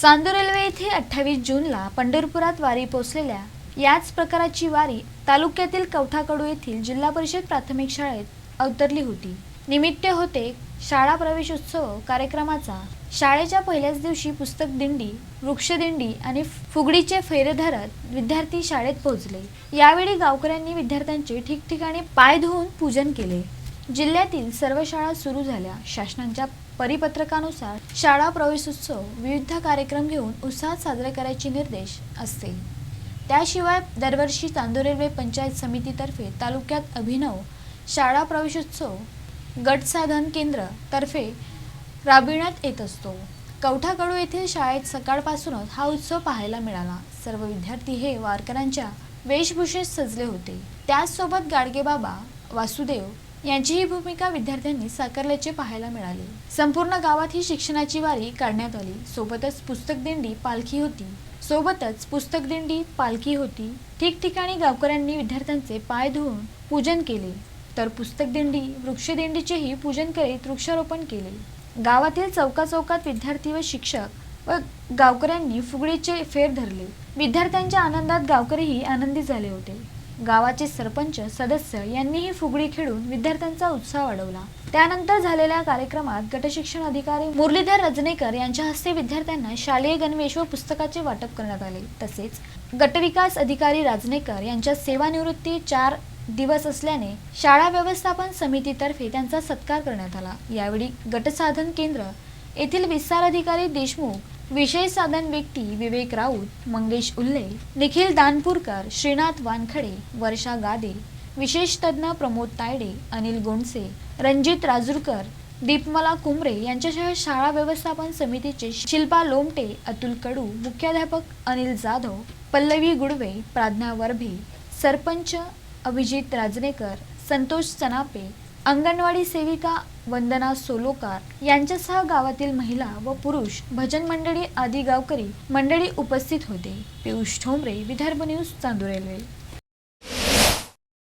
Chandur railway येथे अठ्ठावीस जूनला पंढरपुरात वारी पोचलेल्या याच प्रकाराची वारी तालुक्यातील कवठाकडू येथील जिल्हा परिषद प्राथमिक शाळेत अवतरली होती. निमित्त होते शाळा प्रवेश उत्सव कार्यक्रमाचा. शाळेच्या पहिल्याच दिवशी पुस्तक दिंडी वृक्षदिंडी आणि फुगडीचे फेरे धरत विद्यार्थी शाळेत पोहोचले. यावेळी गावकऱ्यांनी विद्यार्थ्यांचे ठिकठिकाणी पाय धुवून पूजन केले. जिल्ह्यातील सर्व शाळा सुरू झाल्या. शासनाच्या परिपत्रकानुसार शाळा प्रवेशोत्सव विविध कार्यक्रम घेऊन उत्साहात साजरे करायचे निर्देश असते. त्याशिवाय दरवर्षी चांदूर रेल्वे पंचायत समितीतर्फे तालुक्यात अभिनव शाळा प्रवेशोत्सव गट साधन केंद्र तर्फे राबविण्यात येत असतो. कवठाकडू येथील शाळेत सकाळपासूनच हा उत्सव पाहायला मिळाला. सर्व विद्यार्थी हे वारकऱ्यांच्या वेशभूषेत सजले होते. त्याचसोबत गाडगेबाबा वासुदेव यांची ही भूमिका विद्यार्थ्यांनी साकारल्याचे पाहायला मिळाले. संपूर्ण गावात ही शिक्षणाची वारी काढण्यात आली. सोबतच पुस्तक दिंडी पालखी होती. सोबतच पुस्तक दिंडी पालखी होती. ठिकठिकाणी गावकऱ्यांनी विद्यार्थ्यांचे पाय धुवून पूजन केले. तर पुस्तक दिंडी वृक्षदिंडीचेही पूजन करीत वृक्षारोपण केले. गावातील चौका चौकात विद्यार्थी व शिक्षक व गावकऱ्यांनी फुगडीचे फेर धरले. विद्यार्थ्यांच्या आनंदात गावकरीही आनंदी झाले होते. गावाचे सरपंच सदस्य यांनीही फुगडी खेळून विद्यार्थ्यांचा उत्साह वाढवला. त्यानंतर झालेल्या कार्यक्रमात गटशिक्षण अधिकारी मुरलीधर रजनेकर यांच्या हस्ते विद्यार्थ्यांना शालेय गणवेश व पुस्तकाचे वाटप करण्यात आले. तसेच गटविकास अधिकारी राजनेकर यांच्या सेवानिवृत्ती चार दिवस असल्याने शाळा व्यवस्थापन समितीतर्फे त्यांचा सत्कार करण्यात आला. यावेळी गटसाधन केंद्र येथील विस्तार अधिकारी देशमुख विषय साधन व्यक्ती विवेक राऊत मंगेश उल्ले निखिल दानपूरकर श्रीनाथ वानखडे वर्षा गादे विशेष तज्ज्ञ प्रमोद तायडे अनिल गोंडसे रणजित राजूरकर दीपमला कुंबरे यांच्यासह शाळा व्यवस्थापन समितीचे शिल्पा लोमटे अतुल कडू मुख्याध्यापक अनिल जाधव पल्लवी गुडवे प्राज्ञा वरभे सरपंच अभिजित राजनेकर संतोष चनापे अंगणवाडी सेविका वंदना सोलोकार यांच्यासह गावातील महिला व पुरुष भजन मंडळी आदी गावकरी मंडळी उपस्थित होते. Piyush Thombare Vidarbha news Chandur railway